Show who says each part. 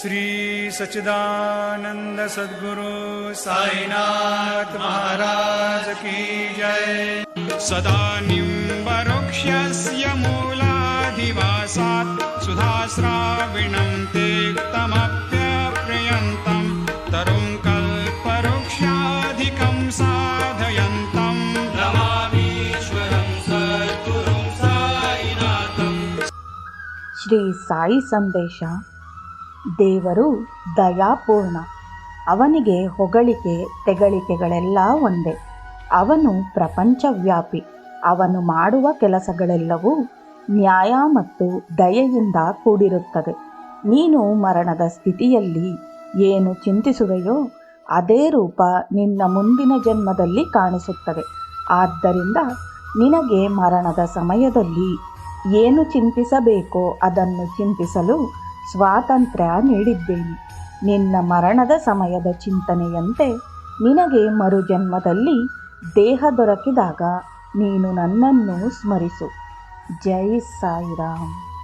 Speaker 1: श्रीसच्चिदानन्द सद्गुरु महाराज की जय। सदा निक्षस्य मूलाधिवासात् सुधाश्राविणं ते कमप्यप्रयन्तम् तरुङ्कल्पक्षाधिकम् साधयन्तम्
Speaker 2: श्री साई सन्देशा ದೇವರು ದಯಾಪೂರ್ಣ. ಅವನಿಗೆ ಹೊಗಳಿಕೆ, ತೆಗಳಿಕೆಗಳೆಲ್ಲ ಒಂದೇ. ಅವನು ಪ್ರಪಂಚವ್ಯಾಪಿ. ಅವನು ಮಾಡುವ ಕೆಲಸಗಳೆಲ್ಲವೂ ನ್ಯಾಯ ಮತ್ತು ದಯೆಯಿಂದ ಕೂಡಿರುತ್ತದೆ. ನೀನು ಮರಣದ ಸ್ಥಿತಿಯಲ್ಲಿ ಏನು ಚಿಂತಿಸುವೆಯೋ ಅದೇ ರೂಪ ನಿನ್ನ ಮುಂದಿನ ಜನ್ಮದಲ್ಲಿ ಕಾಣಿಸುತ್ತದೆ. ಆದ್ದರಿಂದ ನಿನಗೆ ಮರಣದ ಸಮಯದಲ್ಲಿ ಏನು ಚಿಂತಿಸಬೇಕೋ ಅದನ್ನು ಚಿಂತಿಸಲು ಸ್ವಾತಂತ್ರ್ಯ ನೀಡಿದ್ದೇನೆ. ನಿನ್ನ ಮರಣದ ಸಮಯದ ಚಿಂತನೆಯಂತೆ ನಿನಗೆ ಮರುಜನ್ಮದಲ್ಲಿ ದೇಹ ದೊರಕಿದಾಗ ನೀನು ನನ್ನನ್ನು ಸ್ಮರಿಸು. ಜೈ ಸಾಯಿರಾಮ್.